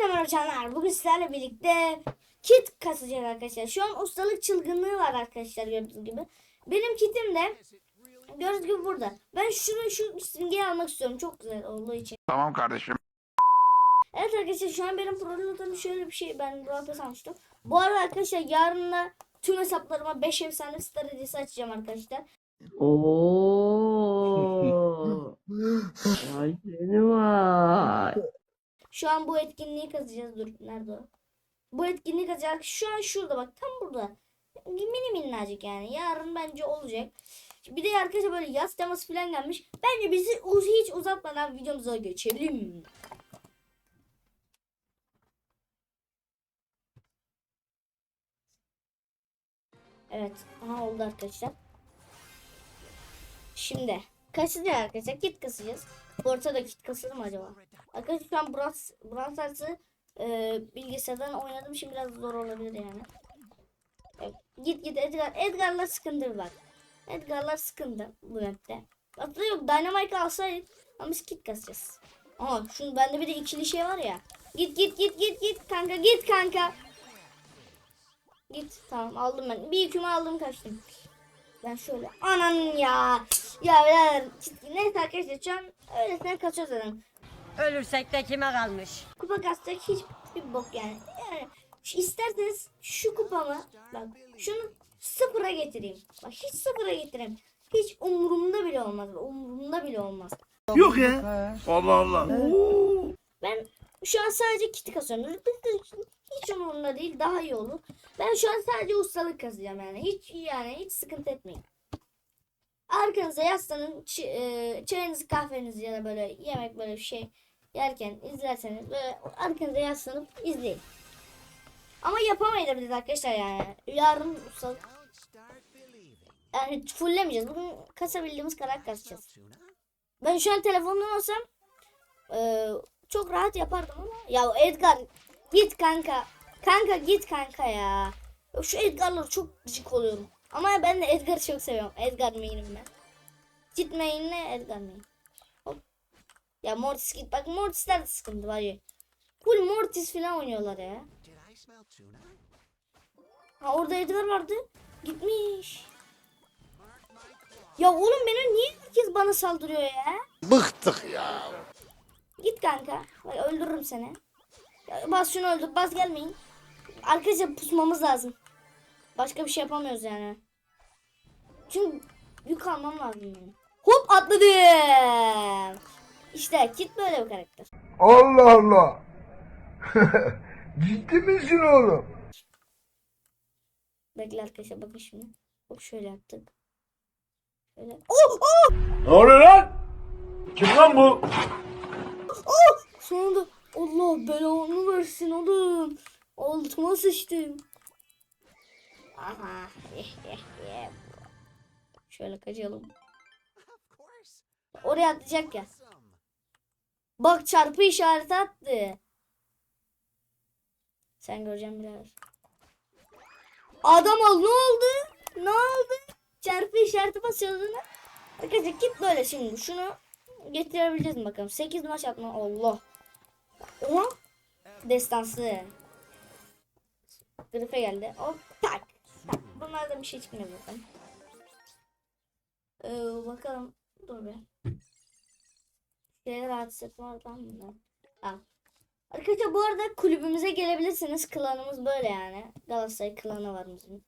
Hepinize merhaba canlar. Bugün sizlerle birlikte kit kasacağız arkadaşlar. Şu an ustalık çılgınlığı var arkadaşlar gördüğünüz gibi. Benim kitim de gördüğünüz gibi burada. Ben şunu şu simgeyi almak istiyorum. Çok güzel olduğu için. Tamam kardeşim. Evet arkadaşlar şu an benim programda şöyle bir şey ben Brawl almıştım. Bu arada arkadaşlar yarın da tüm hesaplarıma 5 efsane star hediyesi açacağım arkadaşlar. Oo. Vay seni vay. Şu an bu etkinliği kazacağız. Dur nerede o? Bu etkinliği kazacağız. Şu an şurada bak tam burada. Mini minnacık yani. Yarın bence olacak. Bir de arkadaşlar böyle yaz teması falan gelmiş. Bence bizi uz hiç uzatmadan videomuza geçelim. Evet. Aha oldu arkadaşlar. Şimdi kasacağız arkadaşlar. Kit kasacağız. Ortada kit kasılır mı acaba? Arkadaşlar şu an Brawl Brawl Stars'ı e, bilgisayardan oynadım. Şimdi biraz zor olabilir yani. Evet, git git Edgar. Edgar'la sıkıntı var. Edgar'lar sıkıntı bu map'te. Aslında yok Dynamite alsaydık ama biz kit kasacağız. Aha şunu bende bir de ikili şey var ya. Git git git git git kanka git kanka. Git tamam aldım ben. Bir yükümü aldım kaçtım. Ben şöyle anan ya. Ya ya neyse arkadaşlar şu an öylesine kaçıyoruz zaten. Ölürsek de kime kalmış? Kupa kasacak hiçbir bok yani. Yani şu- isterseniz şu kupamı bak şunu sıfıra getireyim. Bak hiç sıfıra getireyim. Hiç umurumda bile olmaz. Umurumda bile olmaz. Yok ya. Allah Allah. Ben şu an sadece kiti kasıyorum. Hiç umurumda değil. Daha iyi olur. Ben şu an sadece ustalık kasacağım yani. Hiç yani hiç sıkıntı etmeyin. Arkanıza yaslanın. e, çayınızı kahvenizi ya da böyle yemek böyle bir şey yerken izlerseniz böyle arkanıza yaslanıp izleyin. Ama yapamayabiliriz arkadaşlar yani. Yarın ustalık yani fulllemeyeceğiz. Bugün kasabildiğimiz kadar kasacağız. Ben şu an telefondan olsam e, çok rahat yapardım ama ya Edgar git kanka. Kanka git kanka ya. Şu Edgar'ları çok gıcık oluyorum. Ama ben de Edgar'ı çok seviyorum. Edgar main'im ben. Git main'le Edgar main. Hop. Ya Mortis git. Bak Mortis'ler de sıkıntı var ya. Full Mortis falan oynuyorlar ya. Ha orada Edgar vardı. Gitmiş. Ya oğlum beni niye herkes bana saldırıyor ya? Bıktık ya. Git kanka. Bak öldürürüm seni. Ya bas şunu öldür. Bas gelmeyin. Arkadaşlar pusmamız lazım. Başka bir şey yapamıyoruz yani. Çünkü yük almam lazım benim. Hop atladım. İşte Kit böyle bir karakter. Allah Allah. Ciddi misin oğlum? Bekle arkadaşlar bakın şimdi. Hop şöyle yaptık. Şöyle. Oh oh! Ne oluyor lan? Kim lan bu? Oh! Sonunda Allah belanı versin oğlum. Altıma sıçtım. Aha. Şöyle kaçalım. Oraya atlayacak ya. Bak çarpı işareti attı. Sen göreceğim biraz. Adam ol ne oldu? Ne oldu? Çarpı işareti basıyordun. Arkadaşlar git böyle şimdi. Şunu getirebileceğiz mi bakalım. 8 maç atma. Allah. Oha. Destansı. Grife geldi. Hop tak. Tak. Bunlardan bir şey çıkmıyor zaten. Ee, bakalım. Dur be. Şeyler rahatsız etme var lan bunlar. Arkadaşlar bu arada kulübümüze gelebilirsiniz. Klanımız böyle yani. Galatasaray klanı var bizim.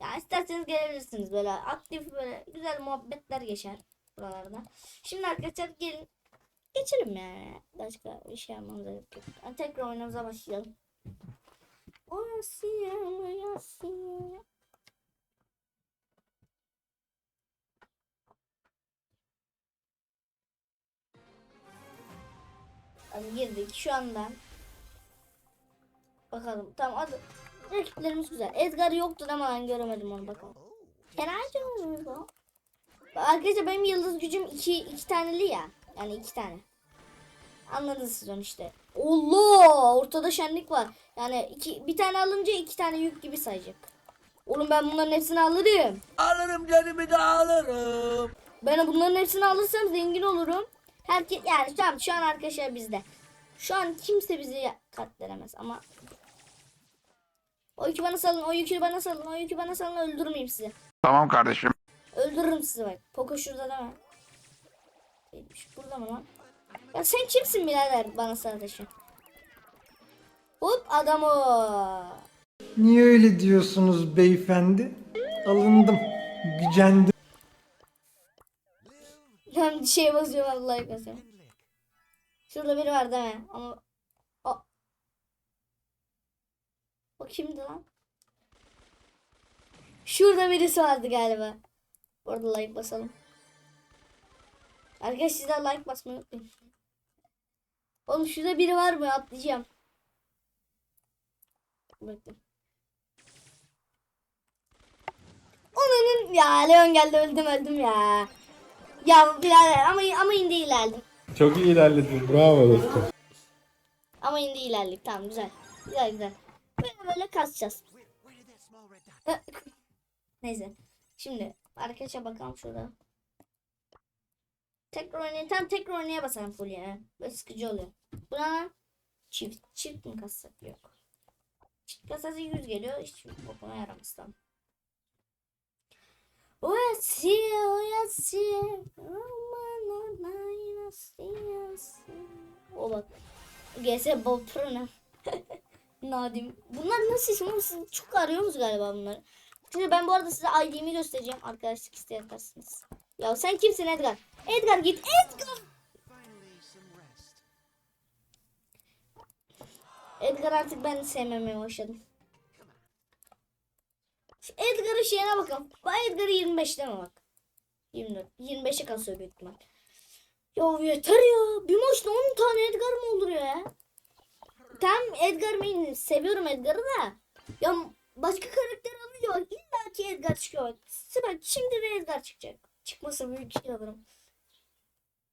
Ya isterseniz gelebilirsiniz böyle aktif böyle güzel muhabbetler geçer buralarda. Şimdi arkadaşlar gelin geçelim yani. Başka bir şey yapmamıza gerek. Hadi tekrar oyunumuza başlayalım. Oyasıya, oyasıya. Hadi girdik şu anda. Bakalım tamam hadi. Rakiplerimiz güzel. Edgar yoktu ama ben göremedim onu bakalım. Herhalde mi bu? Arkadaşlar benim yıldız gücüm iki, iki taneli ya. Yani iki tane. Anladınız siz onu işte. Allah ortada şenlik var. Yani iki, bir tane alınca iki tane yük gibi sayacak. Oğlum ben bunların hepsini alırım. Alırım canımı da alırım. Ben bunların hepsini alırsam zengin olurum. Herkes yani tamam şu an arkadaşlar bizde. Şu an kimse bizi katledemez ama o yükü bana salın, o yükü bana salın, o yükü bana salın öldürmeyeyim sizi. Tamam kardeşim. Öldürürüm sizi bak. Poco şurada değil mi? Değilmiş. Burada mı lan? Ya sen kimsin birader bana sataşın? Hop adam o. Niye öyle diyorsunuz beyefendi? Alındım, gücendim. Ben şey basıyorum vallahi basıyorum. Şurada biri var değil mi? Ama o O kimdi lan? Şurada birisi vardı galiba. Orada like basalım. Arkadaşlar siz de like basmayı unutmayın. Oğlum şurada biri var mı? Atlayacağım. Bekle. Onun ya Leon geldi öldüm öldüm ya. Ya birader ama ama indi ilerledim. Çok iyi ilerledin. Bravo dostum. Ama indi ilerledik. Tamam güzel. Güzel güzel. Böyle böyle kasacağız. Neyse. Şimdi arkadaşa bakalım şurada. Tekrar oynaya tam tekrar oynaya basalım full ya. Böyle sıkıcı oluyor. Buna çift çift mi kassak yok. Çift kasası 100 geliyor. Hiç okuma yaramaz tamam. O bak. GS Bob Pro ne? Nadim. Bunlar nasıl isim? Siz çok arıyorsunuz galiba bunları. Şimdi ben bu arada size ID'mi göstereceğim. Arkadaşlık isteyebilirsiniz. Ya sen kimsin Edgar? Edgar git. Edgar. Edgar artık ben sevmemeye başladım. Şu Edgar'ın şeyine bakalım. Bu Edgar'ı 25'te mi bak? 24. 25'e kasıyor büyük ihtimal. Ya yeter ya. Bir maçta 10 tane Edgar mı olur ya? Tam Edgar main seviyorum Edgar'ı da. Ya başka karakter bak illa ki Edgar çıkıyor. Bak şimdi de Edgar çıkacak. Çıkmasa büyük şey alırım.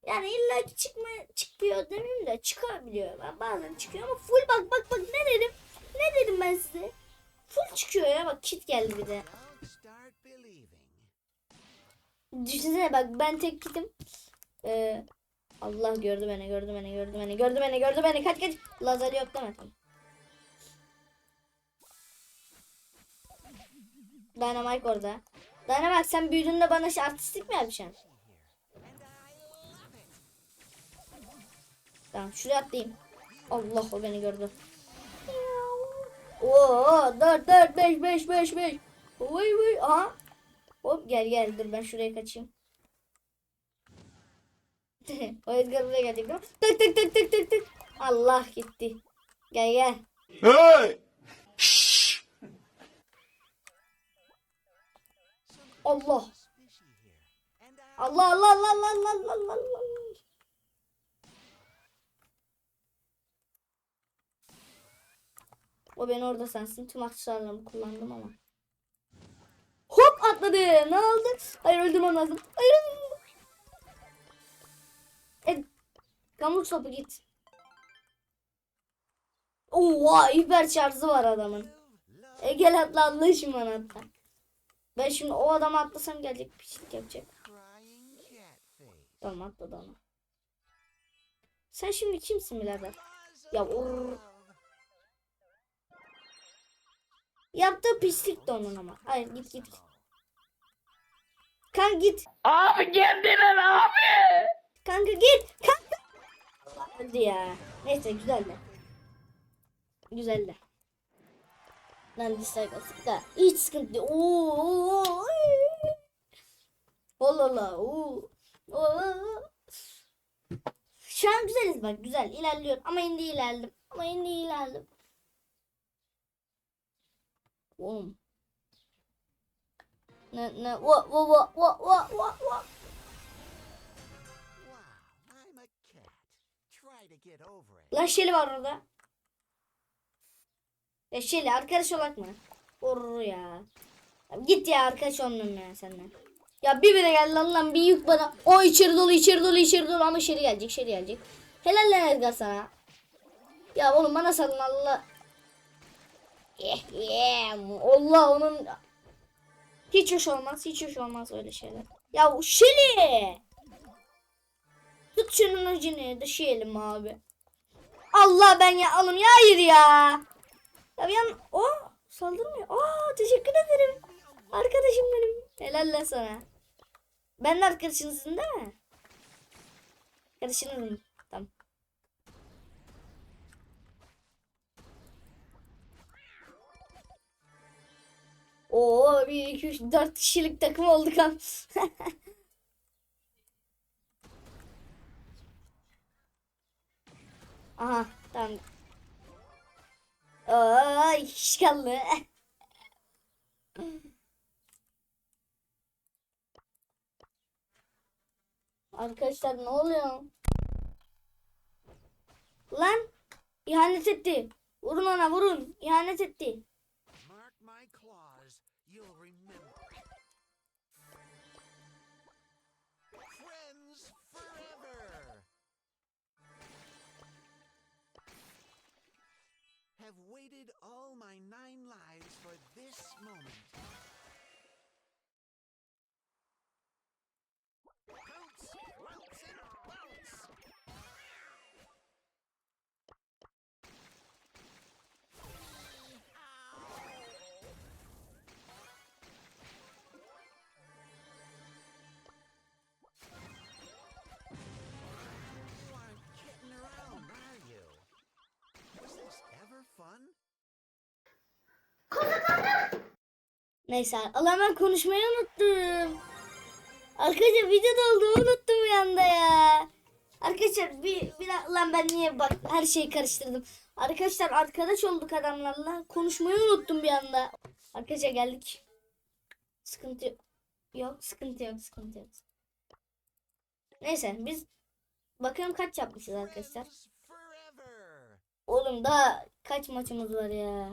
Yani illa ki çıkma, çıkmıyor demeyeyim de çıkabiliyor. Ben bazen çıkıyor ama full bak bak bak ne dedim? Ne dedim ben size? Full çıkıyor ya bak kit geldi bir de. Düşünsene bak ben tek kitim. Ee, Allah gördü beni gördü beni gördü beni gördü beni gördü beni kaç kaç. Lazer yok deme tamam. Dynamite orada. Dynamite sen büyüdüğünde bana şey artistik mi yapacaksın? Tamam şuraya atlayayım. Allah o beni gördü. Oo 4 4 5 5 5 5. Vay vay aha. Hop gel gel dur ben şuraya kaçayım. o Edgar buraya gelecek? Tık tık tık tık tık tık. Allah gitti. Gel gel. Hey! Allah. Allah Allah Allah Allah Allah Allah Allah Allah. O ben orada sensin. Tüm aksesuarlarımı kullandım ama. Hop atladı. Ne oldu? Hayır öldürmem lazım. Hayır. E, Gamur topu git. Oha hiper şarjı var adamın. E gel atla Allah şimdi atla. Ben şimdi o adamı atlasam gelecek pislik yapacak. Tamam atladı onu. Sen şimdi kimsin birader? Ya o Yaptığı pislik de onun ama. Hayır git git. Kanka git. Abi geldiler abi. Kanka git. Kanka. Hadi ya. Neyse güzel de. Güzel de. Lan dislike asık da. Hiç sıkıntı değil. Oo, Allah. Oo. Oo. Şu an güzeliz bak güzel ilerliyor ama indi ilerledim ama indi ilerledim. Oğlum. Ne ne va va va va va va va. Lan Şeli var orada. Ya Şeli arkadaş olak mı? Orur ya. Git ya arkadaş olmam ya senden. Ya bir bire geldi lan, lan bir yük bana. O içeri dolu içeri dolu içeri dolu ama Şeli gelecek Şeli gelecek. Helal lan Edgar sana. Ya oğlum bana salın Allah. Allah onun hiç hoş olmaz hiç hoş olmaz öyle şeyler. Ya Şeli. Tut şunun ucunu düşeyelim abi. Allah ben ya oğlum ya hayır ya. Ya bir an o saldırmıyor. Aa teşekkür ederim. Arkadaşım benim. Helal lan sana. Ben de arkadaşınızın değil mi? Arkadaşınızım. Oo 1 2 3 4 kişilik takım olduk ha. Aha tamam. Aa iki kişi kaldı. Arkadaşlar ne oluyor? Lan ihanet etti. Vurun ona vurun. İhanet etti. Waited all my nine lives for this moment. Neyse Allah ben konuşmayı unuttum. Arkadaşlar video doldu unuttum bir anda ya. Arkadaşlar bir, bir lan ben niye bak her şeyi karıştırdım. Arkadaşlar arkadaş olduk adamlarla. Konuşmayı unuttum bir anda. Arkadaşlar geldik. Sıkıntı yok. Yok sıkıntı yok sıkıntı yok. Neyse biz bakalım kaç yapmışız arkadaşlar. Oğlum daha kaç maçımız var ya.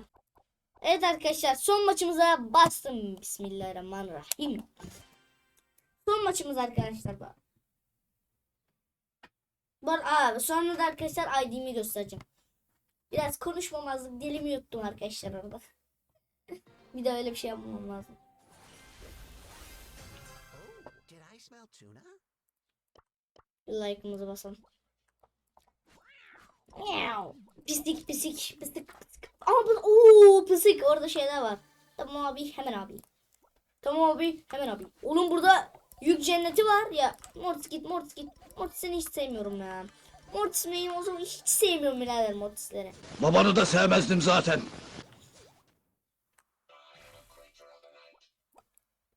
Evet arkadaşlar son maçımıza bastım. Bismillahirrahmanirrahim. Son maçımız arkadaşlar bu. Bu aa, sonra da arkadaşlar ID'mi göstereceğim. Biraz konuşmamazlık dilimi yuttum arkadaşlar orada. bir de öyle bir şey yapmam lazım. Like'ımızı basalım. Pislik pislik pislik pislik. Ama bu ooo pislik orada şeyler var. Tamam abi hemen abi. Tamam abi hemen abi. Oğlum burada yük cenneti var ya. Mortis git Mortis git. Mortis seni hiç sevmiyorum ya. Mortis benim o zaman hiç sevmiyorum birader Mortis'leri. Babanı da sevmezdim zaten.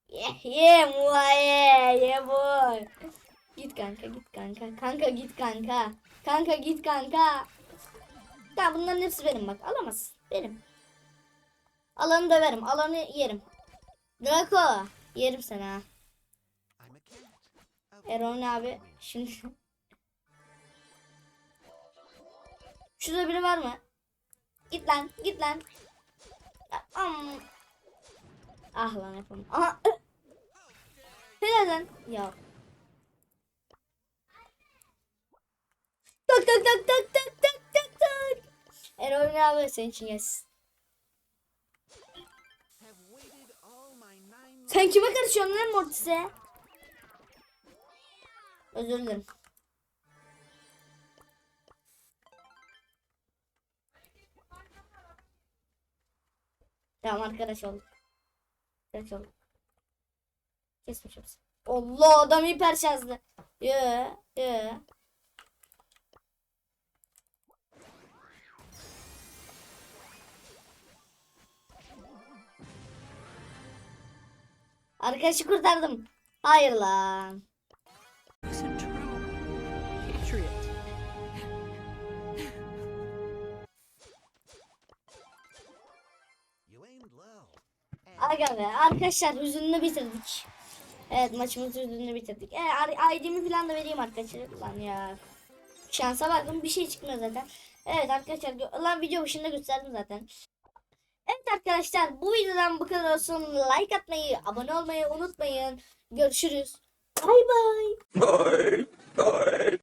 Yeah yeah boy yeah yeah boy. Git kanka git kanka. Kanka git kanka. Kanka git kanka. Ya bunların hepsi benim bak. Alamazsın. Benim. Alanı döverim. Alanı yerim. Draco. Yerim seni ha. Erol abi. Şimdi. Şurada biri var mı? Git lan. Git lan. Ah lan yapalım. Aha. Helal lan. Ya. Tak tak tak tak tak. Erol abi senin için nine Sen kime karışıyorsun lan Mortis'e? Özür dilerim. Tamam arkadaş olduk. Arkadaş olduk. Kesmiş hepsi. Allah adam hiper şanslı. Ye ye. Arkadaşı kurtardım. Hayır lan. Aga be arkadaşlar hüzünlü bitirdik. Evet maçımızı hüzünlü bitirdik. E, ID'mi falan da vereyim arkadaşlar. Lan ya. Şansa bakın bir şey çıkmıyor zaten. Evet arkadaşlar lan video başında gösterdim zaten. Arkadaşlar bu videodan bu kadar olsun. Like atmayı, abone olmayı unutmayın. Görüşürüz. Bay bay. Bye. Bye.